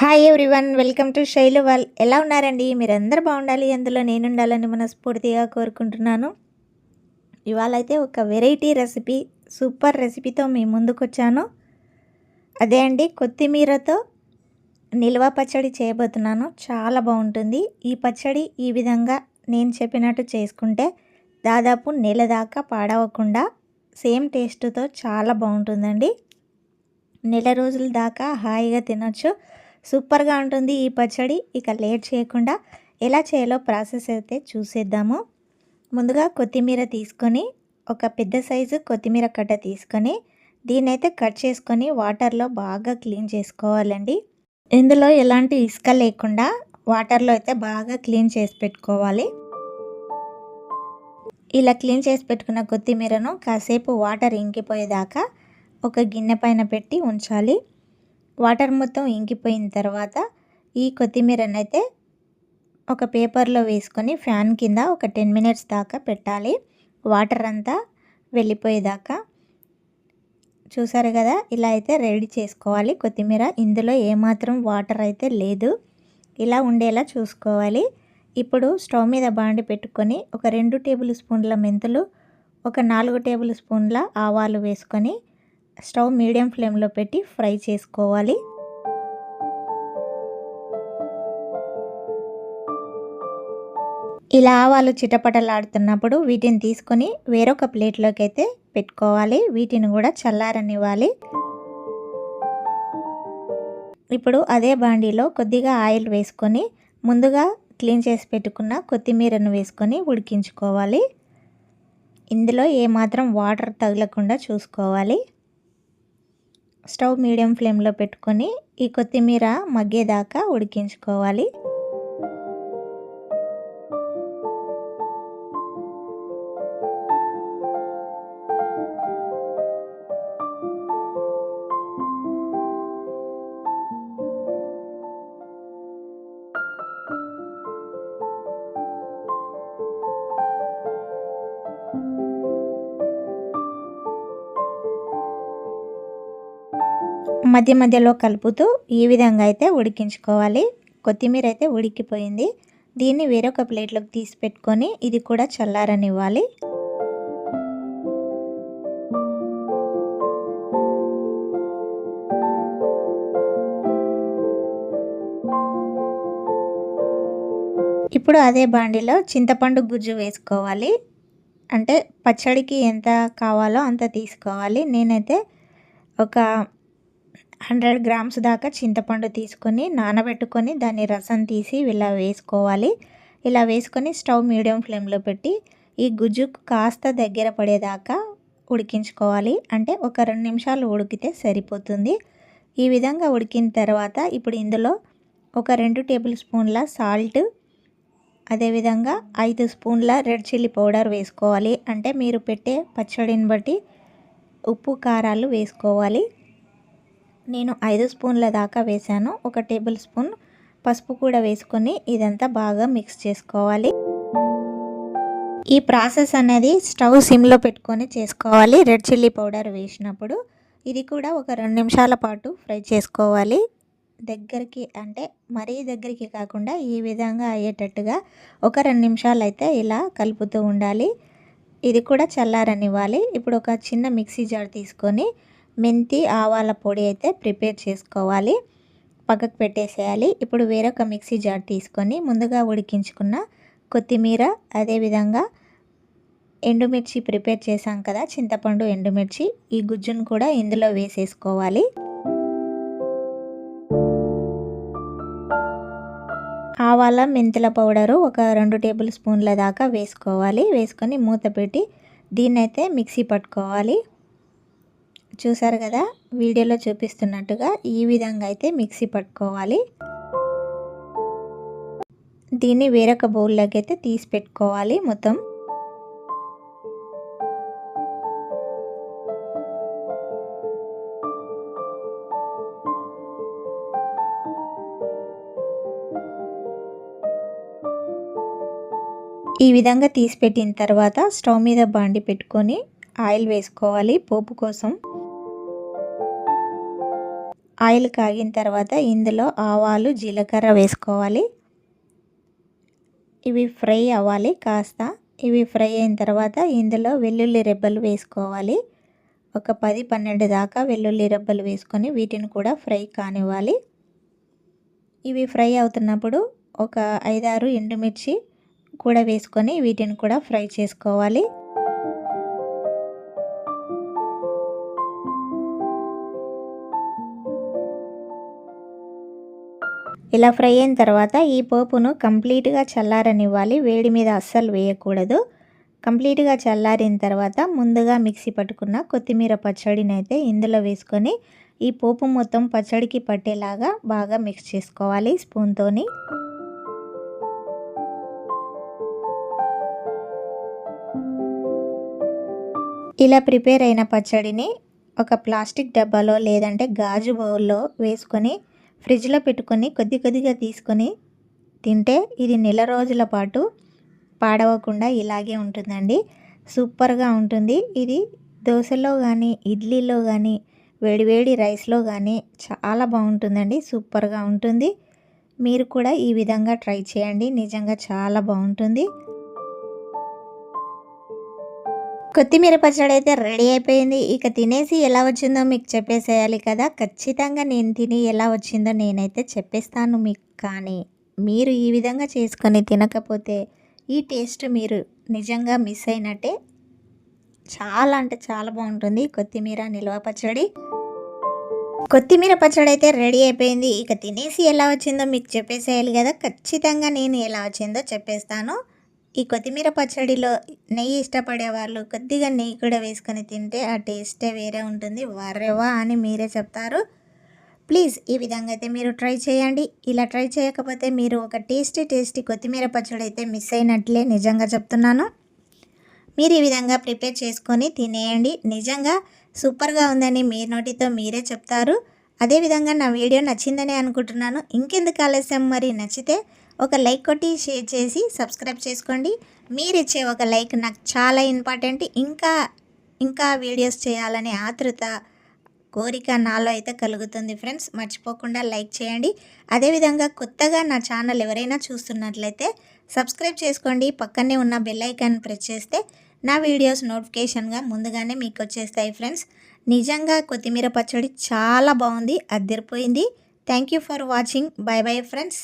Hi everyone welcome to Shailu wall ఎలా ఉన్నారండి? మీరందరూ బాగుండాలి అందులో నేను ఉండాలని మనస్ఫూర్తిగా కోరుకుంటున్నాను. ఇవాళ అయితే ఒక వెరైటీ రెసిపీ సూపర్ రెసిపీతో మీ ముందుకు వచ్చాను అదే అండి కొత్తిమీరతో నిల్వ పచ్చడి చేయబోతున్నాను. చాలా బాగుంటుంది. ఈ పచ్చడి ఈ విధంగా నేను చెప్పినట్టు చేసుకుంటే దాదాపు నెల దాకా పాడవకుండా సేమ్ టేస్ట్తో చాలా బాగుంటుందండి. నెల రోజుల దాకా హాయిగా తినొచ్చు. సూపర్గా ఉంటుంది ఈ పచ్చడి. ఇక లేట్ చేయకుండా ఎలా చేయాలో ప్రాసెస్ అయితే చూసేద్దాము. ముందుగా కొత్తిమీర తీసుకొని ఒక పెద్ద సైజు కొత్తిమీర కట్ట తీసుకొని దీన్నైతే కట్ చేసుకొని వాటర్లో బాగా క్లీన్ చేసుకోవాలండి. ఇందులో ఎలాంటి ఇసుక లేకుండా వాటర్లో అయితే బాగా క్లీన్ చేసి పెట్టుకోవాలి. ఇలా క్లీన్ చేసి పెట్టుకున్న కొత్తిమీరను కాసేపు వాటర్ ఇంకిపోయేదాకా ఒక గిన్నె పైన పెట్టి ఉంచాలి. వాటర్ మొత్తం ఇంకిపోయిన తర్వాత ఈ కొత్తిమీరనైతే ఒక పేపర్లో వేసుకొని ఫ్యాన్ కింద ఒక టెన్ మినిట్స్ దాకా పెట్టాలి. వాటర్ అంతా వెళ్ళిపోయేదాకా. చూసారు కదా ఇలా అయితే రెడీ చేసుకోవాలి కొత్తిమీర. ఇందులో ఏమాత్రం వాటర్ అయితే లేదు. ఇలా ఉండేలా చూసుకోవాలి. ఇప్పుడు స్టవ్ మీద బాండి పెట్టుకొని ఒక రెండు టేబుల్ స్పూన్ల మెంతులు ఒక నాలుగు టేబుల్ స్పూన్ల ఆవాలు వేసుకొని స్టవ్ మీడియం ఫ్లేమ్లో పెట్టి ఫ్రై చేసుకోవాలి. ఇలా ఆవాలు చిటపటలాడుతున్నప్పుడు వీటిని తీసుకొని వేరొక ప్లేట్లోకి అయితే పెట్టుకోవాలి. వీటిని కూడా చల్లారనివ్వాలి. ఇప్పుడు అదే బాండీలో కొద్దిగా ఆయిల్ వేసుకొని ముందుగా క్లీన్ చేసి పెట్టుకున్న కొత్తిమీరను వేసుకొని ఉడికించుకోవాలి. ఇందులో ఏమాత్రం వాటర్ తగలకుండా చూసుకోవాలి. స్టవ్ మీడియం ఫ్లేమ్లో పెట్టుకొని ఈ కొత్తిమీర మగ్గేదాకా ఉడికించుకోవాలి. మధ్య మధ్యలో కలుపుతూ ఈ విధంగా అయితే ఉడికించుకోవాలి. కొత్తిమీర అయితే ఉడికిపోయింది. దీన్ని వేరొక ప్లేట్లోకి తీసి పెట్టుకొని ఇది కూడా చల్లారనివ్వాలి. ఇప్పుడు అదే బాండిలో చింతపండు గుజ్జు వేసుకోవాలి. అంటే పచ్చడికి ఎంత కావాలో అంత తీసుకోవాలి. నేనైతే ఒక హండ్రెడ్ గ్రామ్స్ దాకా చింతపండు తీసుకొని నానబెట్టుకొని దాన్ని రసం తీసి ఇలా వేసుకోవాలి. ఇలా వేసుకొని స్టవ్ మీడియం ఫ్లేమ్లో పెట్టి ఈ గుజ్జు కాస్త దగ్గర పడేదాకా ఉడికించుకోవాలి. అంటే ఒక రెండు నిమిషాలు ఉడికితే సరిపోతుంది. ఈ విధంగా ఉడికిన తర్వాత ఇప్పుడు ఇందులో ఒక రెండు టేబుల్ స్పూన్ల సాల్ట్ అదేవిధంగా ఐదు స్పూన్ల రెడ్ చిల్లీ పౌడర్ వేసుకోవాలి. అంటే మీరు పెట్టే పచ్చడిని బట్టి ఉప్పు కారాలు వేసుకోవాలి. నేను ఐదు స్పూన్ల దాకా వేసాను ఒక టేబుల్ స్పూన్ పసుపు కూడా వేసుకొని ఇదంతా బాగా మిక్స్ చేసుకోవాలి. ఈ ప్రాసెస్ అనేది స్టవ్ సిమ్లో పెట్టుకొని చేసుకోవాలి. రెడ్ చిల్లీ పౌడర్ వేసినప్పుడు ఇది కూడా ఒక రెండు నిమిషాల పాటు ఫ్రై చేసుకోవాలి. దగ్గరికి అంటే మరీ దగ్గరికి కాకుండా ఈ విధంగా అయ్యేటట్టుగా ఒక రెండు నిమిషాలు అయితే ఇలా కలుపుతూ ఉండాలి. ఇది కూడా చల్లారనివ్వాలి. ఇప్పుడు ఒక చిన్న మిక్సీ జార్ తీసుకొని మెంతి ఆవాల పొడి అయితే ప్రిపేర్ చేసుకోవాలి. పక్కకు పెట్టేసేయాలి. ఇప్పుడు వేరొక మిక్సీ జార్ తీసుకొని ముందుగా ఉడికించుకున్న కొత్తిమీర అదేవిధంగా ఎండుమిర్చి ప్రిపేర్ చేసాం కదా చింతపండు ఎండుమిర్చి ఈ గుజ్జును కూడా ఇందులో వేసేసుకోవాలి. ఆవాల మెంతుల పౌడరు ఒక రెండు టేబుల్ స్పూన్ల దాకా వేసుకోవాలి. వేసుకొని మూత పెట్టి దీన్నైతే మిక్సీ పట్టుకోవాలి. చూసారు కదా? వీడియోలో చూపిస్తున్నట్టుగా ఈ విధంగా అయితే మిక్సీ పట్టుకోవాలి. దీన్ని వేరొక బౌల్లోకి అయితే తీసి పెట్టుకోవాలి మొత్తం. ఈ విధంగా తీసి పెట్టిన తర్వాత స్టవ్ మీద బాండి పెట్టుకొని ఆయిల్ వేసుకోవాలి పోపు కోసం. ఆయిల్ కాగిన తర్వాత ఇందులో ఆవాలు జీలకర్ర వేసుకోవాలి. ఇవి ఫ్రై అవ్వాలి కాస్త. ఇవి ఫ్రై అయిన తర్వాత ఇందులో వెల్లుల్లి రెబ్బలు వేసుకోవాలి. ఒక పది పన్నెండు దాకా వెల్లుల్లి రెబ్బలు వేసుకొని వీటిని కూడా ఫ్రై కానివ్వాలి. ఇవి ఫ్రై అవుతున్నప్పుడు ఒక ఐదారు ఎండుమిర్చి కూడా వేసుకొని వీటిని కూడా ఫ్రై చేసుకోవాలి. ఇలా ఫ్రై అయిన తర్వాత ఈ పోపును కంప్లీట్గా చల్లారనివ్వాలి. వేడి మీద అస్సలు వేయకూడదు. కంప్లీట్గా చల్లారిన తర్వాత ముందుగా మిక్సీ పట్టుకున్న కొత్తిమీర పచ్చడిని అయితే ఇందులో వేసుకొని ఈ పోపు మొత్తం పచ్చడికి పట్టేలాగా బాగా మిక్స్ చేసుకోవాలి స్పూన్తోని. ఇలా ప్రిపేర్ అయిన పచ్చడిని ఒక ప్లాస్టిక్ డబ్బాలో లేదంటే గాజు బౌల్లో వేసుకొని ఫ్రిడ్జ్లో పెట్టుకొని కొద్ది కొద్దిగా తీసుకొని తింటే ఇది నెల రోజుల పాటు పాడవకుండా ఇలాగే ఉంటుందండి. సూపర్గా ఉంటుంది. ఇది దోశలో కానీ ఇడ్లీలో కానీ వేడివేడి రైస్లో కానీ చాలా బాగుంటుందండి. సూపర్గా ఉంటుంది. మీరు కూడా ఈ విధంగా ట్రై చేయండి. నిజంగా చాలా బాగుంటుంది. కొత్తిమీర పచ్చడి అయితే రెడీ అయిపోయింది. ఇక తినేసి ఎలా వచ్చిందో మీకు చెప్పేసేయాలి కదా. ఖచ్చితంగా నేను తిని ఎలా వచ్చిందో నేనైతే చెప్పేస్తాను మీకు. కానీ మీరు ఈ విధంగా చేసుకొని తినకపోతే ఈ టేస్ట్ మీరు నిజంగా మిస్ అయినట్టే. చాలా అంటే చాలా బాగుంటుంది కొత్తిమీర నిల్వ పచ్చడి. కొత్తిమీర పచ్చడి అయితే రెడీ అయిపోయింది. ఇక తినేసి ఎలా వచ్చిందో మీకు చెప్పేసేయాలి కదా. ఖచ్చితంగా నేను ఎలా వచ్చిందో చెప్పేస్తాను. ఈ కొత్తిమీర పచ్చడిలో నెయ్యి ఇష్టపడే వాళ్ళు కొద్దిగా నెయ్యి కూడా వేసుకొని తింటే ఆ టేస్టే వేరే ఉంటుంది. వరెవా అని మీరే చెప్తారు. ప్లీజ్ ఈ విధంగా అయితే మీరు ట్రై చేయండి. ఇలా ట్రై చేయకపోతే మీరు ఒక టేస్టీ టేస్టీ కొత్తిమీర పచ్చడి అయితే మిస్ అయినట్లే నిజంగా చెప్తున్నాను. మీరు ఈ విధంగా ప్రిపేర్ చేసుకొని తినేయండి. నిజంగా సూపర్గా ఉందని మీ నోటితో మీరే చెప్తారు. అదేవిధంగా నా వీడియో నచ్చిందని అనుకుంటున్నాను. ఇంకెందుకు ఆలస్యం? మరి నచ్చితే ఒక లైక్ కొట్టి షేర్ చేసి సబ్స్క్రైబ్ చేసుకోండి. మీరు ఇచ్చే ఒక లైక్ నాకు చాలా ఇంపార్టెంట్. ఇంకా ఇంకా వీడియోస్ చేయాలనే ఆతృత కోరిక నాలో అయితే కలుగుతుంది ఫ్రెండ్స్. మర్చిపోకుండా లైక్ చేయండి. అదేవిధంగా కొత్తగా నా ఛానల్ ఎవరైనా చూస్తున్నట్లయితే సబ్స్క్రైబ్ చేసుకోండి. పక్కనే ఉన్న బెల్ ఐకాన్ ప్రెస్ చేస్తే నా వీడియోస్ నోటిఫికేషన్గా ముందుగానే మీకు వచ్చేస్తాయి ఫ్రెండ్స్. నిజంగా కొత్తిమీర పచ్చడి చాలా బాగుంది. అద్దరిపోయింది. Thank you for watching. Bye bye friends.